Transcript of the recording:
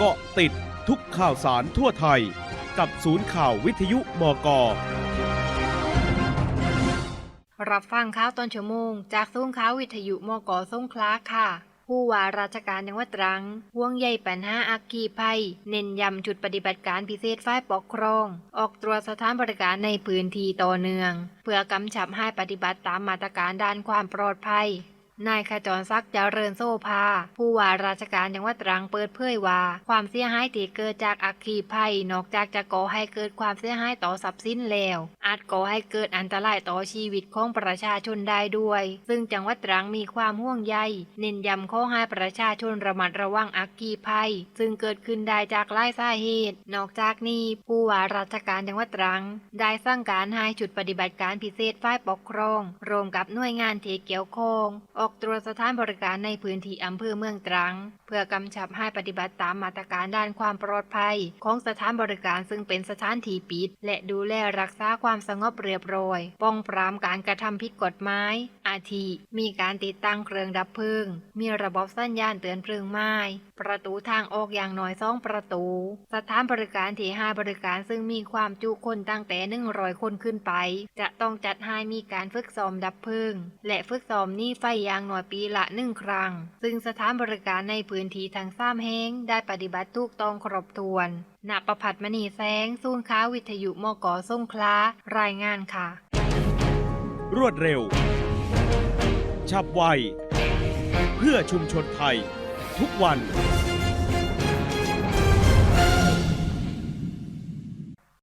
เกาะติดทุกข่าวสารทั่วไทย กับศูนย์ข่าววิทยุบก รับฟังข่าวตอนชั่วโมง จากซุ้มข่าววิทยุมกสงขลาค่ะ ผู้ว่าราชการจังหวัดตรังห่วงใยปัญหาอักคีภัย เน้นย้ำจุดปฏิบัติการพิเศษฝ่ายปกครอง ออกตรวจสถานบริการในพื้นที่ต่อเนื่อง เพื่อกำชับให้ปฏิบัติตามมาตรการด้านความปลอดภัย นายขจรศักดิ์เจริญโซภา ผู้ว่าราชการจังหวัดตรังเปิดเผยว่า ความเสียหายที่เกิดจากอัคคีภัย นอกจากจะก่อให้เกิดความเสียหายต่อทรัพย์สินแล้ว อาจก่อให้เกิดอันตรายต่อชีวิตของประชาชนได้ด้วย ซึ่งจังหวัดตรังมีความห่วงใยเน้นย้ำข้อให้ประชาชนระมัดระวังอัคคีภัย ซึ่งเกิดขึ้นได้จากหลายสาเหตุ นอกจากนี้ผู้ว่าราชการจังหวัดตรัง ได้สั่งการให้จุดปฏิบัติการพิเศษฝ่ายปกครองรวมกับหน่วยงานที่เกี่ยวข้องออกตรวจสถานบริการในพื้นที่อำเภอเมืองตรัง เพื่อกำชับให้ปฏิบัติตามมาตรการด้านความปลอดภัย ของสถานบริการซึ่งเป็นสถานที่ปิด และดูแลรักษาความสงบเรียบร้อย ป้องปรามการกระทำผิดกฎหมาย อาทิ มีการติดตั้งเครื่องดับเพลิง มีระบบสัญญาณเตือนเพลิงไหม้ ประตูทางออกอย่างน้อยสองประตู สถานบริการที่ให้บริการซึ่งมีความจุคนตั้งแต่100คนขึ้นไป จะต้องจัดให้มีการฝึกซ้อมดับเพลิง และฝึกซ้อมนี้ไฟอย่างหน่อยปีละหนึ่งครั้ง ซึ่งสถานบริการในพื้นที่ทางซ้ำแห้งได้ปฏิบัติทูกต้องครบถ้วนณประพัดมณีแสงศูนย์ค้าวิทยุมกสงคลารายงานค่ะ รวดเร็ว ฉับไว เพื่อชุมชนไทย ทุกวัน